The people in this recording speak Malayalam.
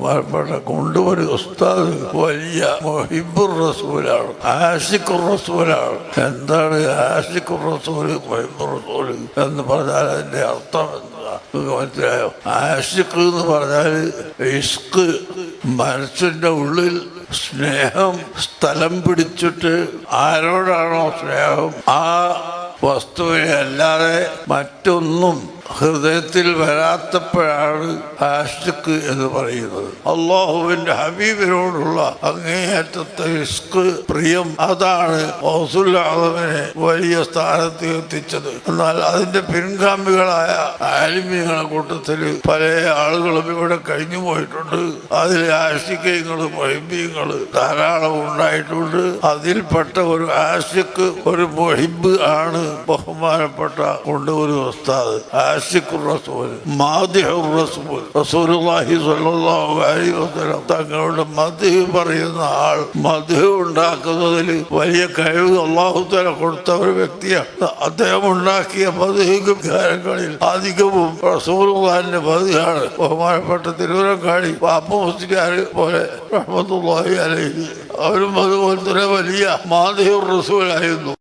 കൊണ്ടുവരു ഉസ്താദ് വലിയ മൊഹിബുർ റസൂലാണ് ആഷിഖുർ റസൂലാണ്. എന്താണ് ആഷിഖുർ റസൂൽ മൊഹിബുർ റസൂൽ എന്ന് പറഞ്ഞാൽ അതിന്റെ അർത്ഥം എന്താ? മനസ്സിലായോ? ആഷിഖ് എന്ന് പറഞ്ഞാൽ ഇഷ്ക് മനസ്സിന്റെ ഉള്ളിൽ സ്നേഹം സ്ഥലം പിടിച്ചിട്ട് ആരോടാണോ സ്നേഹം? ആ വസ്തുവിനെ അല്ലാതെ മറ്റൊന്നും ഹൃദയത്തിൽ വരാത്തപ്പോഴാണ് ആഷിഖ് എന്ന് പറയുന്നത്. അള്ളാഹുവിന്റെ ഹബീബിനോടുള്ള അങ്ങേയറ്റത്തെ ഇഷ്ക് പ്രിയം അതാണ് ഓസുല്ലാദമിനെ വലിയ സ്ഥാനത്ത് എത്തിച്ചത്. എന്നാൽ അതിന്റെ പിൻഗാമികളായ ആലിമ്യങ്ങളെ കൂട്ടത്തിൽ പല ആളുകളും ഇവിടെ കഴിഞ്ഞു പോയിട്ടുണ്ട്. അതിൽ ആഷിക്കയങ്ങളും മൊഹിബീങ്ങൾ ധാരാളം ഉണ്ടായിട്ടുണ്ട്. അതിൽപ്പെട്ട ഒരു ആഷ്ടക്ക് ഒരു മൊഹിബ് ആണ് ബഹുമാനപ്പെട്ട കൊണ്ടൂർ ഉസ്താദ്. ആഷിഖുർ തങ്ങളുടെ മദ്ഹ് പറയുന്ന ആൾ മദ്ഹ് ഉണ്ടാക്കുന്നതിൽ വലിയ കഴിവ് അള്ളാഹു തല കൊടുത്ത ഒരു വ്യക്തിയാണ്. അദ്ദേഹം ഉണ്ടാക്കിയ മദ്ഹ് ഗാനങ്ങളിൽ അധികവും റസൂലുള്ളാഹിന്റെ മദ്ഹാണ് ബഹുമാനപ്പെട്ട തിരുവനക്കാടി പാപ്പ മുസ്ലിയാർ പോലെ റഹ്മത്തുള്ളാഹി അലൈഹി. അവരും അതുപോലെ തന്നെ വലിയ മാദിഹുർ റസൂലായിരുന്നു.